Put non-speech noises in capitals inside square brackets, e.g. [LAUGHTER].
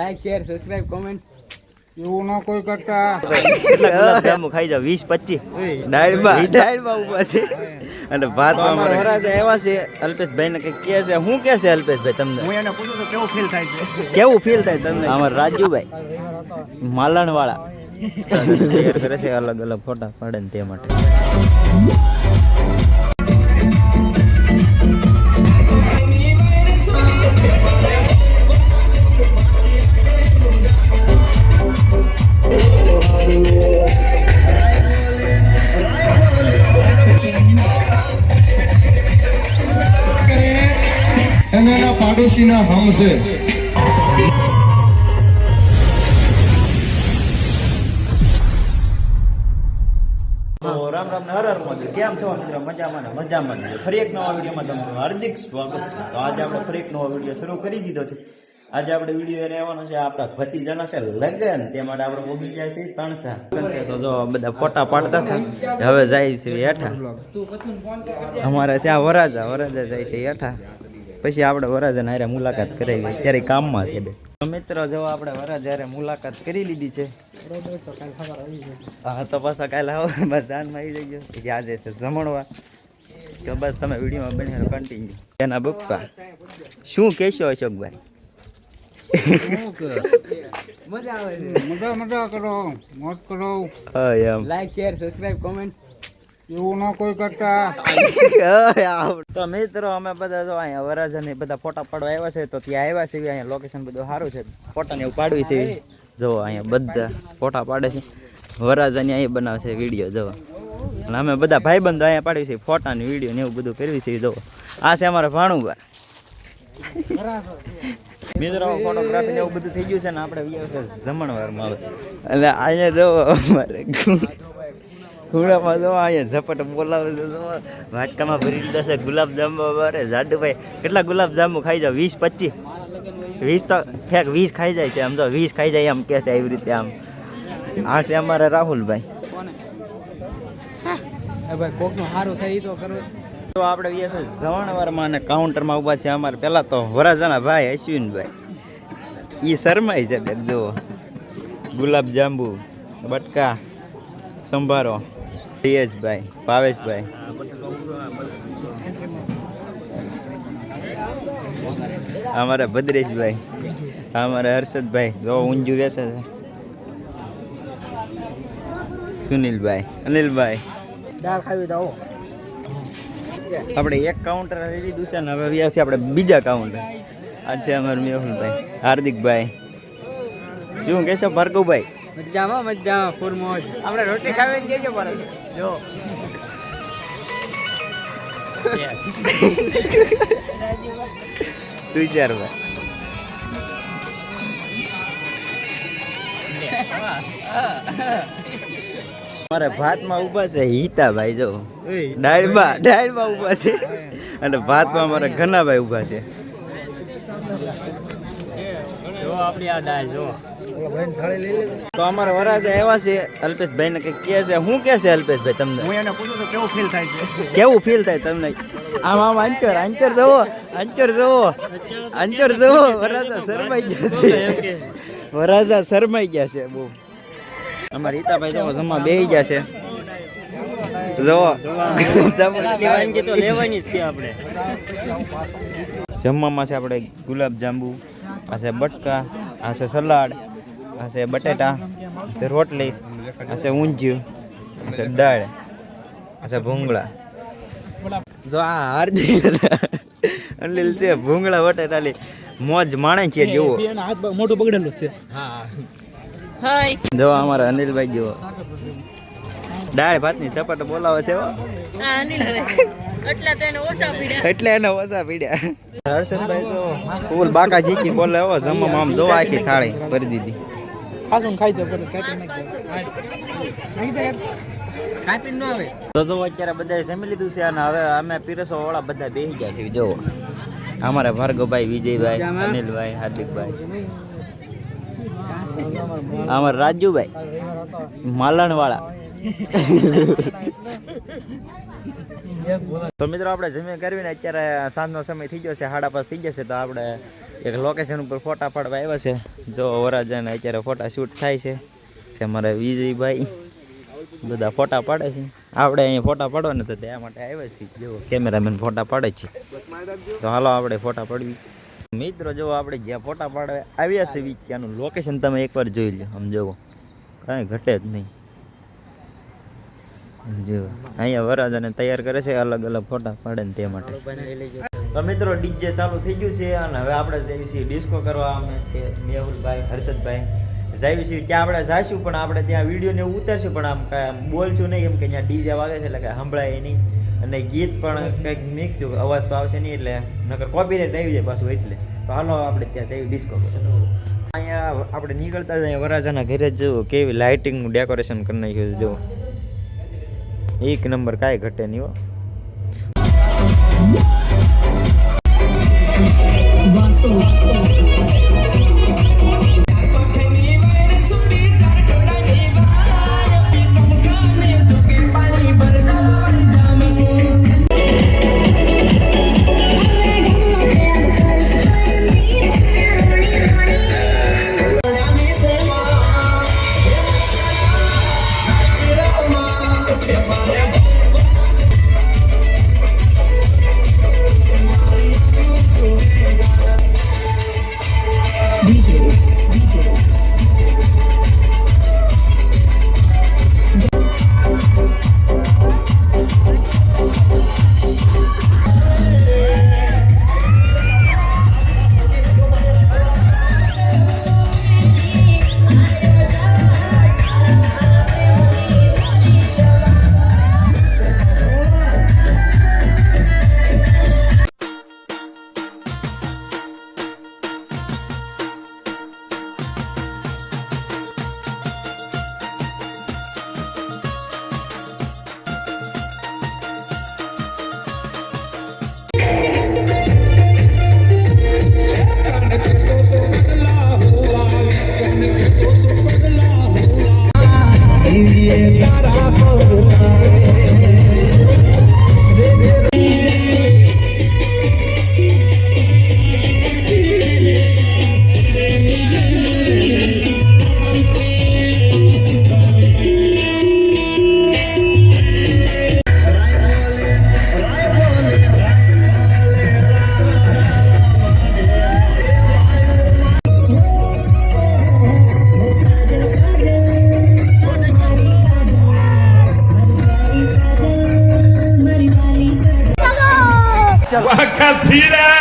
Like share subscribe comment એવું ન કોઈ કરતા. કેટલા ગુલાબજાંબુ ખાઈ જાવ વીસ પચીસ. દાળમાં. દાળમાં ઊભા છે. અને ભાતમાં અમારા વરાજા એવા છે અલ્પેશભાઈ ને કઈ કહે છે. શું કહે છે અલ્પેશભાઈ તમને? હું એને પૂછું છું કેવું ફીલ થાય છે? કેવું ફીલ થાય તમને? અમાર રાજુભાઈ. માલણ વાળા કરે [LAUGHS] છે અલગ અલગ ફોટા પાડે ને તે માટે. પાડોશીના હમ છે. રામ રામ ને હર. કેમ છો મિત્રો? મજામાં મજામાં. ફરી એક નવા વિડીયોમાં તમારું હાર્દિક સ્વાગત છે. તો આજે આપણે ફરી એક નવો વીડિયો શરૂ કરી દીધો છે. આજે આપણે વીડિયો રહેવાનો છે, આપણા ભતીજાના છે, લગ્ન. તે માટે આપણે ભોગી ગયા છે ત્રણસા છે તો જો બધા ફોટા પાડતા હતા. હવે જાય છે હેઠા. અમારે છે આ વરાજા વરાજા જાય છે હેઠા. પછી આપણે વરાજાને હારે મુલાકાત કરાવી. ત્યારે કામમાં છે તો મિત્રો, જો આપણે વરાજા હારે મુલાકાત કરી લીધી છે. હા, તો પાછા કાલે આવો. બસ જાનમાં આવી જઈ કે આજે છે જમણવા તો બસ તમે વિડીયોમાં બની કન્ટિન્યુ એના બપ્પા શું કહેશો અશોકભાઈ? કોમેન્ટ એવું તો મિત્રો અમે બધા જો અહીંયા વરાજાને બધા ફોટા પાડવા આવ્યા છે તો ત્યાં આવ્યા છે અહીંયા લોકેશન બધું સારું છે ફોટા ને પાડવી છે જો અહીંયા બધા ફોટા પાડે છે વરાજાની અહીંયા બનાવશે વીડિયો જો અમે બધા ભાઈબંધો અહીંયા પાડવી છે ફોટા ને વીડિયો ને એવું બધું કરવી છે જો આ છે અમારા ભાણુભા મિત્રો ફોટોગ્રાફી ને એવું બધું થઈ ગયું છે ને આપણે વ્યાવ છે જમણવારમાં આવે એટલે અહીંયા જો અમારે ખૂણામાં જો અહીંયા ઝપટ બોલાવે છે વાટકામાં ભરી લીધા છે ગુલાબ જાંબુ મારે જાડુભાઈ, કેટલા ગુલાબ જાંબુ ખાઈ જાવ વીસ, પચીસ? વીસ તો ફેક, વીસ ખાઈ જાય છે આમ તો વીસ ખાઈ જાય આમ કે છે એવી રીતે આમ. આ છે અમારે રાહુલભાઈ. ભાઈ, કોકનું સારું થાય તો કરો. તો આપણે વ્યાસ જવાણવારમાં અને કાઉન્ટરમાં ઊભા છે અમારે પહેલા તો વરાજાના ભાઈ અશ્વિનભાઈ. એ શરમાય છે બેગ જુઓ. ગુલાબ જાંબુ, બટકા, સંભારો, દિયેશભાઈ, ભાવેશભાઈ. અમારા ભદ્રેશભાઈ, અમારા હર્ષદભાઈ, જો ઊંજું બેસે છે. સુનિલભાઈ, અનિલભાઈ. દાળ ખાવી તો આપણે એક કાઉન્ટર લઈ લીધું છે ને હવે વ્યાસ છે આપણે બીજા કાઉન્ટર આ છે અમારું મેહુલભાઈ હાર્દિકભાઈ. શું કહેશો ભાર્ગવભાઈ? મજામાં મજામાં ફૂલ મોજ. આપણે રોટી ખાવી ને કેજો પર જો તુષારભાઈ મારે ભાતમાં ઊભા છે હિતાભાઈ જો. ડાળમાં ડાળમાં ઊભા છે. અને ભાતમાં અમારા ઘનાભાઈ ઊભા છે. જો આપણી આ દાળ જો. તો અમારા વરાજા એવા છે અલ્પેશભાઈ ને કઈ કે છે. શું કે છે અલ્પેશભાઈ તમને? હું એને પૂછું છું કેવું ફીલ થાય છે? કેવું ફીલ થાય તમને? આમ આમ અંચર અંચર જવો અંચર જવો અંચર જવો વરાજા શરમાઈ ગયા છે. વરાજા શરમાઈ ગયા છે બહુ. અમારા રીતાભાઈ જવો જમવા બેહી ગયા છે. જવો વાનગી તો લેવાની જ છે આપણે જમવામાં છે આપણે ગુલાબ જાંબુ આ છે બટકા આ છે સલાડ આ છે બટેટા આ છે રોટલી આ છે ઊંધિયું આ છે દાળ આ છે ભૂંગળા. જો આ હાર્દિક [LAUGHS] અનિલ છે ભૂંગળા બટેટા લી. મોજ માણે છે જેવો મોટું બગડેલું છે. જો અમારા અનિલભાઈ જેવો દાળ ભાતની સપાટ બોલાવે છે હો. એટલે એને ઓછા પીડ્યા. હર્ષદભાઈ તો ફૂલ બાકા જીકી બોલે હો જમવા આમ જોવા આખી થાળી ભરી દીધી. ખાસું ખાઈ જાવ કાપી ન આવે. તો જો અત્યારે બધા જમી લીધું છે અને હવે અમે પીરસો વાળા બધા બેસી ગયા છે જોવો અમારા ભાર્ગવભાઈ વિજયભાઈ અનિલભાઈ હાર્દિકભાઈ. અમારા રાજુભાઈ. માલણ વાળા તો મિત્રો આપણે જમીન કરવીને અત્યારે સાંજનો સમય થઈ ગયો છે, સાડા પાંચ થઈ જશે તો આપણે એક લોકેશન ઉપર ફોટા પાડવા આવ્યા છે. જો વરાજાને અત્યારે ફોટા શૂટ થાય છે જે અમારા વિજયભાઈ. બધા ફોટા પાડે છે. આપણે અહીંયા ફોટા પાડવાના તો ત્યાં માટે આવ્યા છીએ. જો કેમેરામેન ફોટા પાડે છે. તો હાલો આપણે ફોટા પાડવી. મિત્રો જો આપણે જ્યાં ફોટા પાડવા આવ્યા છે ત્યાંનું લોકેશન તમે એકવાર જોઈ લો આમ જોવો કાંઈ ઘટે જ નહીં. જો અહીંયા વરાજાને તૈયાર કરે છે અલગ અલગ ફોટા પાડે ને તે માટે. તો મિત્રો ડીજે ચાલુ થઈ ગયું છે અને હવે આપણે જઈએ છીએ ડિસ્કો કરવા. અમે છે મેહુલભાઈ હર્ષદભાઈ. છીએ ત્યાં આપણે જઈશું પણ આપણે ત્યાં વિડીયોને એવું ઉતારશું પણ આમ કાંઈ બોલશું નહીં કેમ કે ત્યાં ડીજે વાગે છે એટલે કાંઈ સંભળાય નહીં. અને ગીત પણ કંઈક મિક્સ અવાજ તો આવશે નહીં એટલે નકર કોપીરાઇટ આવી જાય પાછું એટલે. તો હાલો આપણે ત્યાં જઈએ ડિસ્કો અહીંયા આપણે નીકળતા જ વરાજાના ઘરે જ જુઓ કેવી લાઇટિંગનું ડેકોરેશન કરી નાખ્યું છે જુઓ. એક નંબર કાંઈ ઘટે નહીં હો. একটা ছিঁড়া